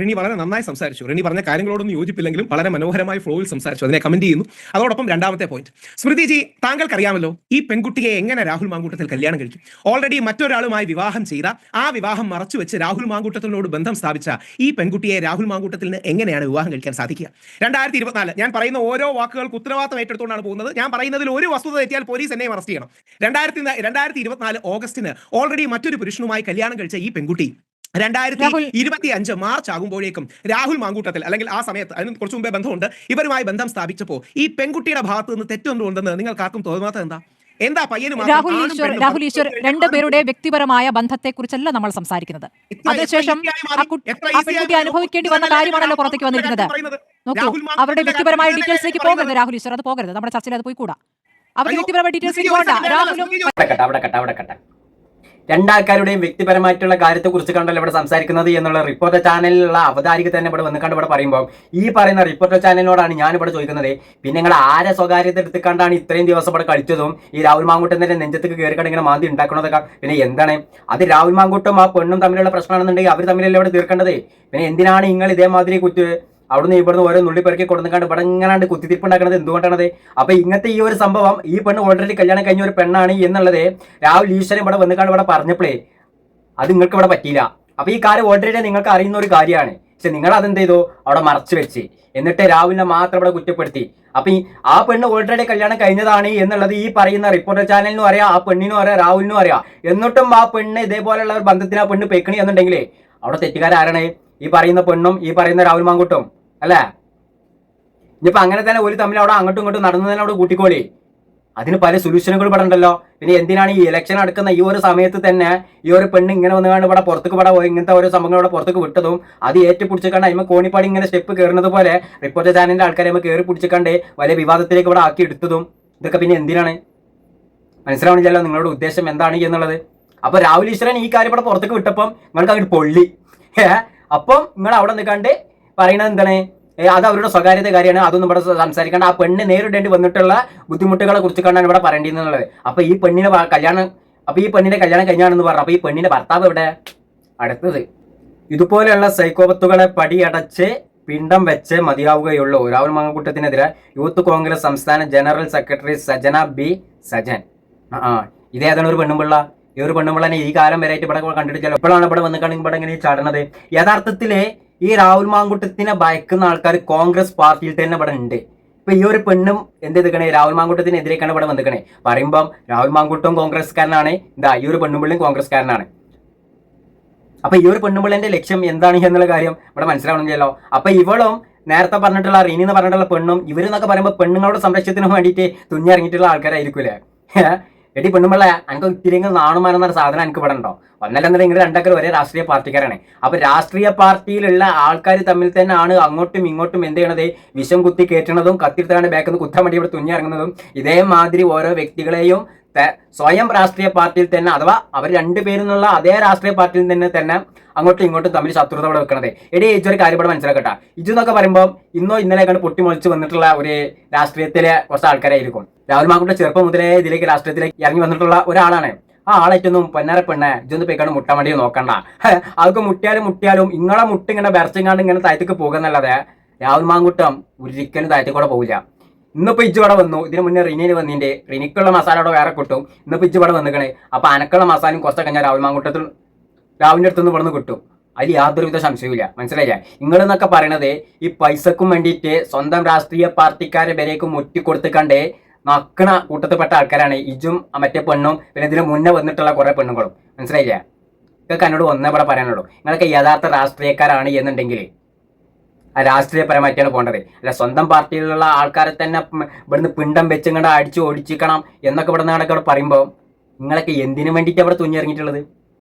റിനി വളരെ നന്നായി സംസാരിച്ചു. റിനി പറഞ്ഞ കാര്യങ്ങളോടൊന്നും യോജിപ്പില്ലെങ്കിലും വളരെ മനോഹരമായ ഫ്ലോയിൽ സംസാരിച്ചു. അതിനെ കമന്റ് ചെയ്യുന്നു. അതോടൊപ്പം രണ്ടാമത്തെ പോയിന്റ് സ്മൃതിജി താങ്കൾക്കറിയാമല്ലോ ഈ പെൺകുട്ടിയെ എങ്ങനെ രാഹുൽ മാങ്കൂട്ടത്തിൽ കല്യാണം കഴിക്കും? ഓൾറെഡി മറ്റൊരാളുമായി വിവാഹം ചെയ്ത ആ വിവാഹം മറച്ചു വെച്ച് രാഹുൽ മാങ്കൂട്ടത്തിനോട് ബന്ധം സ്ഥാപിച്ച ഈ പെൺകുട്ടിയെ രാഹുൽ മാങ്കൂട്ടത്തിന് എങ്ങനെയാണ് വിവാഹം കഴിക്കാൻ സാധിക്കുക? രണ്ടായിരത്തി ഇരുപത്തിനാല് ഞാൻ പറയുന്ന ഓരോ വാക്കുകൾക്ക് ഉത്തരവാദിത്തം ഏറ്റെടുത്തുകൊണ്ടാണ് പോകുന്നത്. ഞാൻ പറയുന്നതിൽ ഒരു വസ്തുത തെറ്റിയാൽ പോലീസ് എന്നെ അറസ്റ്റ് ചെയ്യണം. രണ്ടായിരത്തി രണ്ടായിരത്തി ഇരുപത്തിനാല് ഓഗസ്റ്റിന് ഓൾറെഡി മറ്റൊരു പുരുഷനുമായി കല്യാണം കഴിച്ച ഈ പെൺകുട്ടി രണ്ടായിരത്തി ഇരുപത്തി അഞ്ച് മാർച്ച് ആകുമ്പോഴേക്കും രാഹുൽ മാങ്കൂട്ടത്തിൽ അല്ലെങ്കിൽ ആ സമയത്ത് അതിന് കുറച്ച് മുമ്പേ ബന്ധമുണ്ട്. ഇവരുമായി ബന്ധം സ്ഥാപിച്ചപ്പോൾ ഈ പെൺകുട്ടിയുടെ ഭാഗത്ത് നിന്ന് തെറ്റൊന്നുണ്ടെന്ന് നിങ്ങൾക്ക് ആർക്കും തോന്നാത്തത് എന്താ? എന്താ പയ്യനും രാഹുൽ ഈശ്വർ രാഹുൽ ഈശ്വർ രണ്ടുപേരുടെ വ്യക്തിപരമായ ബന്ധത്തെ ബന്ധത്തെക്കുറിച്ചല്ല നമ്മൾ സംസാരിക്കുന്നത്. അതിനുശേഷം ആ? കുട്ടി- അനുഭവിക്കേണ്ടി വന്ന കാര്യമാണല്ലോ പുറത്തേക്ക് വന്നിരിക്കുന്നത്. നോക്കൂ രാഹുൽ അവരുടെ വ്യക്തിപരമായ ഡീറ്റെയിൽസിലേക്ക്. പോകരുത് രാഹുൽ ഈശ്വർ അത് പോകരുത്. നമ്മുടെ ചർച്ചയിൽ അത് പോയി കൂടാ. അവരുടെ വ്യക്തിപരമായ ഡീറ്റെയിൽസിലേക്ക് പോകണ്ട. രാഹുലും രണ്ടാൾക്കാരുടെയും വ്യക്തിപരമായിട്ടുള്ള കാര്യത്തെക്കുറിച്ച് കണ്ടല്ലോ ഇവിടെ സംസാരിക്കുന്നത് എന്നുള്ള റിപ്പോർട്ടർ ചാനലിലുള്ള അവതാരിക തന്നെ ഇവിടെ വന്ന് കണ്ട് ഇവിടെ പറയുമ്പോൾ ഈ പറയുന്ന റിപ്പോർട്ടർ ചാനലിനോടാണ് ഞാൻ ഇവിടെ ചോദിക്കുന്നത്. പിന്നെ നിങ്ങൾ ആരെ സ്വകാര്യത എടുത്ത് കണ്ടാണ് ഇത്രയും ദിവസം ഇവിടെ കളിച്ചതും? ഈ രാഹുൽ മാങ്കൂട്ടന്റെ നെഞ്ചത്തേക്ക് കയറി കണ്ടിങ്ങനെ മാന്തി ഉണ്ടാക്കണതൊക്കെ പിന്നെ എന്താണ്? അത് രാഹുൽ മാങ്കൂട്ടും ആ പെണ്ണും തമ്മിലുള്ള പ്രശ്നമാണെന്നുണ്ടെങ്കിൽ അവർ തമ്മിലല്ലേ ഇവിടെ തീർക്കേണ്ടത്? പിന്നെ എന്തിനാണ് നിങ്ങൾ ഇതേമാതിരി കുറ്റ് അവിടുന്ന് ഇവിടുന്ന് ഓരോ നുള്ളി പെറുക്കി കൊടുക്കാണ്ട് ഇവിടെ ഇങ്ങനെ കുത്തിത്തിരിപ്പ് ഉണ്ടാക്കുന്നത് എന്തുകൊണ്ടാണത്? അപ്പൊ ഇങ്ങനത്തെ ഈ ഒരു സംഭവം ഈ പെണ്ണ് ഓൾറെഡി കല്യാണം കഴിഞ്ഞ ഒരു പെണ്ണാണ് എന്നുള്ളത് രാഹുൽ ഈശ്വരൻ ഇവിടെ വന്നുകാണ്ട് ഇവിടെ പറഞ്ഞപ്പോഴേ അത് നിങ്ങൾക്ക് ഇവിടെ പറ്റിയില്ല. അപ്പൊ ഈ കാര്യം ഓൾറെഡി നിങ്ങൾക്ക് അറിയുന്ന ഒരു കാര്യമാണ്. പക്ഷെ നിങ്ങൾ അതെന്ത് ചെയ്തു? അവിടെ മറച്ചു വെച്ച്. എന്നിട്ട് രാഹുലിനെ മാത്രം ഇവിടെ കുറ്റപ്പെടുത്തി. അപ്പൊ ഈ ആ പെണ്ണ് ഓൾറെഡി കല്യാണം കഴിഞ്ഞതാണ് എന്നുള്ളത് ഈ പറയുന്ന റിപ്പോർട്ടർ ചാനലിനും അറിയാം ആ പെണ്ണിനും അറിയാം രാഹുലിനും അറിയാം. എന്നിട്ടും ആ പെണ്ണ് ഇതേപോലെയുള്ള ഒരു ബന്ധത്തിന് ആ പെണ്ണ് പെക്കണി എന്നുണ്ടെങ്കിലേ അവിടെ തെറ്റുകാരാരാണ്? ഈ പറയുന്ന പെണ്ണും ഈ പറയുന്ന രാഹുൽ മാങ്കുട്ടും. അല്ലേ? ഇനിയിപ്പോ അങ്ങനെ തന്നെ ഒരു തമ്മിൽ അവിടെ അങ്ങോട്ടും ഇങ്ങോട്ടും നടന്നു തന്നെ അവിടെ കൂട്ടിക്കോളി. അതിന് പല സൊല്യൂഷനുകൾ ഇവിടെ ഉണ്ടല്ലോ. പിന്നെ എന്തിനാണ് ഈ ഇലക്ഷൻ അടുക്കുന്ന ഈ ഒരു സമയത്ത് തന്നെ ഈ ഒരു പെണ്ണ് ഇങ്ങനെ വന്നുകൊണ്ട് ഇവിടെ പുറത്തേക്ക് ഇവിടെ ഇങ്ങനത്തെ ഓരോ സംഭവങ്ങൾ ഇവിടെ പുറത്തേക്ക് വിട്ടതും അത് ഏറ്റുപിടിച്ചിക്കണ്ട് അതിമ കോണിപ്പാടി ഇങ്ങനെ സ്റ്റെപ്പ് കയറുന്നത് പോലെ റിപ്പോർട്ടർ ചാനലിന്റെ ആൾക്കാരെ നമ്മൾ കയറി പിടിച്ചിക്കണ്ട് വലിയ വിവാദത്തിലേക്ക് ഇവിടെ ആക്കി എടുത്തതും ഇതൊക്കെ പിന്നെ എന്തിനാണ്? മനസ്സിലാവണില്ലല്ലോ നിങ്ങളുടെ ഉദ്ദേശം എന്താണ് എന്നുള്ളത്. അപ്പൊ രാഹുൽ ഈശ്വരൻ ഈ കാര്യം ഇവിടെ പുറത്തേക്ക് വിട്ടപ്പം നിങ്ങൾക്ക് അങ്ങോട്ട് പൊള്ളി. അപ്പം നിങ്ങൾ അവിടെ നിൽക്കാണ്ട് പറയണത് എന്താണ്? അത് അവരുടെ സ്വകാര്യത കാര്യമാണ്. അതൊന്നും ഇവിടെ സംസാരിക്കേണ്ട. ആ പെണ്ണ് നേരിടേണ്ടി വന്നിട്ടുള്ള ബുദ്ധിമുട്ടുകളെ കുറിച്ച് കണ്ടാണ് ഇവിടെ പറയേണ്ടിയെന്നുള്ളത് അപ്പൊ ഈ പെണ്ണിനെ കല്യാണം അപ്പൊ ഈ പെണ്ണിന്റെ കല്യാണം കഴിഞ്ഞാണെന്ന് പറഞ്ഞു? അപ്പൊ ഈ പെണ്ണിന്റെ ഭർത്താവ് എവിടെ? അടുത്തത്. ഇതുപോലെയുള്ള സൈക്കോപത്തുകളെ പടിയടച്ച് പിണ്ടം വെച്ച് മതിയാവുകയുള്ളൂ. രാഹുൽ മാങ്ങക്കുട്ടത്തിനെതിരെ യൂത്ത് കോൺഗ്രസ് സംസ്ഥാന general secretary Sajana B Sajan. ആ ഇതേതാണ് ഒരു പെണ്ണുമ്പിള്ള? ഈ ഒരു പെണ്ണുമ്പിള്ളനെ ഈ കാലം വരെയായിട്ട് ഇവിടെ കണ്ടിട്ട് ചില എപ്പോഴാണ് ഇവിടെ വന്ന് കണ്ടെങ്കിൽ ഇവിടെ ഇങ്ങനെ ചാടുന്നത് യഥാർത്ഥത്തിൽ ഈ രാഹുൽ മാങ്കുട്ടത്തിനെ ഭയക്കുന്ന ആൾക്കാർ കോൺഗ്രസ് പാർട്ടിയിൽ തന്നെ ഇവിടെ ഉണ്ട്. ഇപ്പൊ ഈ ഒരു പെണ്ണും എന്ത് ചെയ്തേക്കണേ രാഹുൽ മാങ്കുട്ടത്തിനെതിരേക്കാണ് ഇവിടെ വന്നിക്കണേ പറയുമ്പം രാഹുൽ മാങ്കുട്ടും കോൺഗ്രസ്കാരനാണ് ഇതാ ഈ ഒരു പെണ്ണുമ്പിള്ളിയും കോൺഗ്രസ്കാരനാണ് അപ്പൊ ഈ ഒരു പെണ്ണുമ്പിള്ളിന്റെ ലക്ഷ്യം എന്താണ് എന്നുള്ള കാര്യം ഇവിടെ മനസ്സിലാവണമെങ്കിലോ അപ്പൊ ഇവളും നേരത്തെ പറഞ്ഞിട്ടുള്ള റീനി എന്ന് പറഞ്ഞിട്ടുള്ള പെണ്ണും ഇവരെന്നൊക്കെ പറയുമ്പോൾ പെണ്ണുങ്ങളുടെ സംരക്ഷണത്തിന് വേണ്ടിയിട്ട് തുന്നിയിറങ്ങിയിട്ടുള്ള ആൾക്കാരായിരിക്കൂലേ? എടി പെണ്ണുമ്പിള്ള എനിക്ക് ഇത്തിരിയെങ്കിലും നാണുമാനം എന്നൊരു സാധനം എനിക്ക് ഇവിടെ ഉണ്ടോ? ഒന്നല്ലെന്നുണ്ടെങ്കിൽ രണ്ടാൾക്കാർ ഒരേ രാഷ്ട്രീയ പാർട്ടിക്കാരാണ്. അപ്പൊ രാഷ്ട്രീയ പാർട്ടിയിലുള്ള ആൾക്കാർ തമ്മിൽ തന്നെ ആണ് അങ്ങോട്ടും ഇങ്ങോട്ടും എന്ത് ചെയ്യണത്? വിഷം കുത്തി കയറ്റണതും കത്തിരുത്താണ്ട് ബാക്കിൽ നിന്ന് കുത്താൻ വേണ്ടി ഇവിടെ തുന്നിയിറങ്ങുന്നതും ഇതേമാതിരി ഓരോ വ്യക്തികളെയും സ്വയം രാഷ്ട്രീയ പാർട്ടിയിൽ തന്നെ അഥവാ അവർ രണ്ടുപേരെന്നുള്ള അതേ രാഷ്ട്രീയ പാർട്ടിയിൽ തന്നെ തന്നെ അങ്ങോട്ടും ഇങ്ങോട്ടും തമ്മിൽ ശത്രുത ഇവിടെ വെക്കണത്. എടി ഈ ഒരു കാര്യം ഇവിടെ മനസ്സിലാക്കട്ടെ. ഇതെന്നൊക്കെ പറയുമ്പോൾ ഇന്നോ ഇന്നലെ കണ്ട് പൊട്ടിമുളച്ച് വന്നിട്ടുള്ള ഒരു രാഷ്ട്രീയത്തിലെ കുറച്ച് ആൾക്കാരായിരിക്കും. രാഹുൽ മാക്കുടെ ചെറുപ്പം മുതലേ ഇതിലേക്ക് രാഷ്ട്രീയത്തിലേക്ക് ഇറങ്ങി വന്നിട്ടുള്ള ഒരാളാണ്. ആ ആളേറ്റൊന്നും പൊന്നാര പെണ്ണെ ഇജൊന്ന് പോയിക്കാണ്ട് മുട്ടാൻ വേണ്ടി നോക്കണ്ട. അവർക്ക് മുട്ടിയാലും മുട്ടിയാലും ഇങ്ങളെ മുട്ട ഇങ്ങനെ ബെറച്ചിങ്ങാണ്ട് ഇങ്ങനെ താഴത്തേക്ക് പോകുന്നല്ലാതെ രാഹുൽ മാങ്കുട്ടം ഒരിക്കലും താഴത്തേക്കൂടെ പോകില്ല ഇന്നിപ്പോ ഇജ്ജ് ഇവിടെ വന്നു. ഇതിന് മുന്നേ റിനിയിൽ വന്നിന്റെ. റിനിക്കുള്ള മസാല അവിടെ വേറെ കിട്ടും. ഇന്നിപ്പോ ഇജ്ജ് ഇവിടെ വന്നിക്കണേ. അപ്പൊ അനക്കുള്ള മസാലയും കുറച്ച് കഴിഞ്ഞാൽ രാഹുൽ മാങ്കുട്ടത്തിൽ രാഹുലിന്റെ അടുത്തുനിന്ന് ഇവിടെ നിന്ന് കിട്ടും. അതിൽ യാതൊരുവിധ സംശയവുമില്ല. മനസ്സിലായില്ല? നിങ്ങൾ എന്നൊക്കെ പറയണത് ഈ പൈസക്കും വേണ്ടിയിട്ട് സ്വന്തം രാഷ്ട്രീയ പാർട്ടിക്കാരെ വരേക്ക് മുറ്റിക്കൊടുത്തുകണ്ട് നക്കണ കൂട്ടത്തിൽപ്പെട്ട ആൾക്കാരാണ് ഇജും മറ്റേ പെണ്ണും പിന്നെ ഇതിന് മുന്നേ വന്നിട്ടുള്ള കുറെ പെണ്ണുങ്ങളും. മനസ്സിലായില്ല? ഇതൊക്കെ എന്നോട് ഒന്നേ പറയാനുള്ളൂ. നിങ്ങളൊക്കെ യഥാർത്ഥ രാഷ്ട്രീയക്കാരാണ് എന്നുണ്ടെങ്കിൽ രാഷ്ട്രീയപരമായിട്ടാണ് പോകേണ്ടത്. അല്ല സ്വന്തം പാർട്ടിയിലുള്ള ആൾക്കാരെ തന്നെ ഇവിടുന്ന് പിണ്ടം വെച്ചിങ്ങണ്ട് അടിച്ച് ഓടിച്ചിക്കണം എന്നൊക്കെ ഇവിടെ നിന്നൊക്കെ ഇവിടെ പറയുമ്പോൾ നിങ്ങളൊക്കെ എന്തിനു വേണ്ടിയിട്ട് അവിടെ തുന്നിയിറങ്ങിയിട്ടുള്ളത്